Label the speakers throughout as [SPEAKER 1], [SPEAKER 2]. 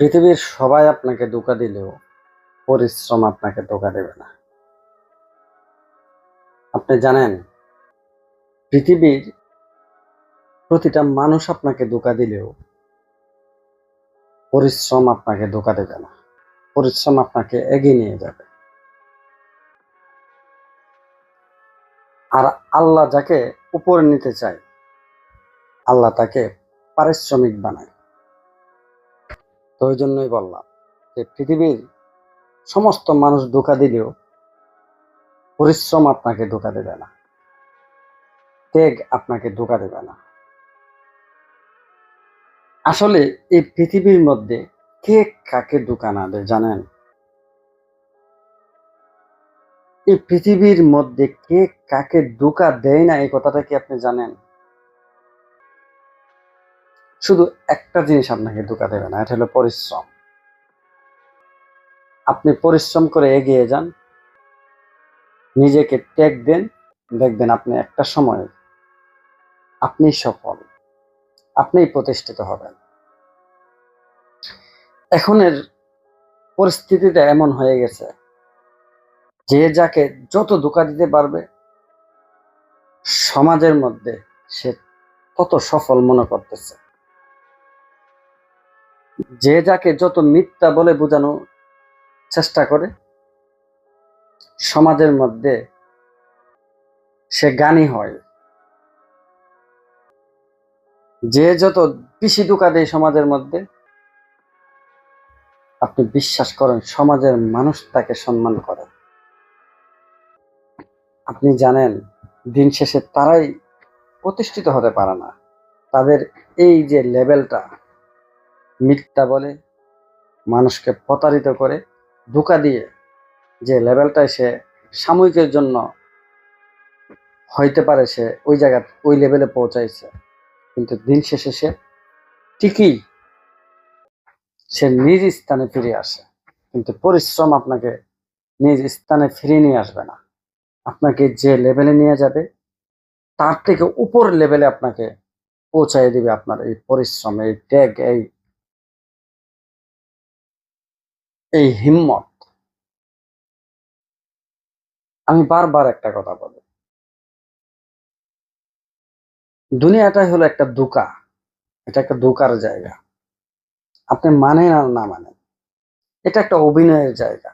[SPEAKER 1] পৃথিবীর সবাই আপনাকে ধোকা দিলেও পরিশ্রম আপনাকে ধোকা দেবে না। আপনি জানেন, পৃথিবীর প্রতিটা মানুষ আপনাকে ধোকা দিলেও পরিশ্রম আপনাকে ধোকা দেবে না। পরিশ্রম আপনাকে এগিয়ে নিয়ে যাবে। আর আল্লাহ যাকে উপরে নিতে চায়, আল্লাহ তাকে পারিশ্রমিক বানায়। ওই জন্যই বললাম যে পৃথিবীর সমস্ত মানুষ ধোকা দিলেও পরিশ্রম আপনাকে ধোকা দেবে না। ত্যাগ আপনাকে ধোকা দেবে না। আসলে এই পৃথিবীর মধ্যে কে কাকে ধোকা না দেয় জানেন? এই পৃথিবীর মধ্যে কে কাকে ধোকা দেয় না এই কথাটা কি আপনি জানেন? শুধু একটা জিনিস আপনাকে ধোকা দেবে না, এটা হলো পরিশ্রম। আপনি পরিশ্রম করে এগিয়ে যান, নিজেকে ত্যাগ দেন, দেখবেন আপনি একটা সময় আপনি সফল, আপনিই প্রতিষ্ঠিত হবেন। এখনের পরিস্থিতিটা এমন হয়ে গেছে, যে যাকে যত ধোকা দিতে পারবে, সমাজের মধ্যে সে তত সফল মনে করতেছে। যে যাকে যত মিথ্যা বলে বোঝানো চেষ্টা করে, সমাজের মধ্যে সে জ্ঞানী হয়। যে যত বেশি ধোকা দেয় সমাজের মধ্যে, আপনি বিশ্বাস করেন সমাজের মানুষ তাকে সম্মান করে। আপনি জানেন, দিন শেষে তারাই প্রতিষ্ঠিত হতে পারে না। তাদের এই যে লেভেলটা মিথ্যা বলে মানুষকে প্রতারিত করে, ধোকা দিয়ে যে লেভেলটায় সে সাময়িকের জন্য হইতে পারে সে ওই জায়গা, ওই লেভেলে পৌঁছাইছে। কিন্তু দিন শেষে সে ঠিকই সে নিজ স্থানে ফিরে আসে। কিন্তু পরিশ্রম আপনাকে নিজ স্থানে ফিরিয়ে নিয়ে আসবে না। আপনাকে যে লেভেলে নিয়ে যাবে, তার থেকে উপর লেভেলে আপনাকে পৌঁছাই দিবে আপনার এই পরিশ্রম, এই ত্যাগ, এই এই হিম্মত। আমি বারবার একটা কথা বলি। দুনিয়াটাই হলো একটা দোকা। এটা একটা দোকার জায়গা। আপনি মানেন আর না মানেন, এটা একটা অভিনয়ের জায়গা।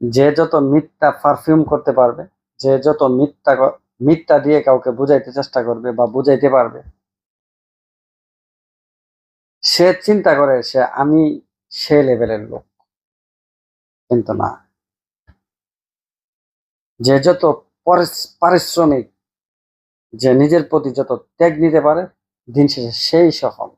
[SPEAKER 1] যে যত মিথ্যা পারফিউম করতে পারবে, যে যত মিথ্যা মিথ্যা দিয়ে কাউকে বুঝাইতে চেষ্টা করবে বা বুঝাইতে পারবে, সে চিন্তা করে সে আমি সে লেভেলের লোক। কিন্তু না। যে যত পারিশ্রমিক যে নিজের প্রতি যত ত্যাগ নিতে পারে, দিন শেষে সেই সফল।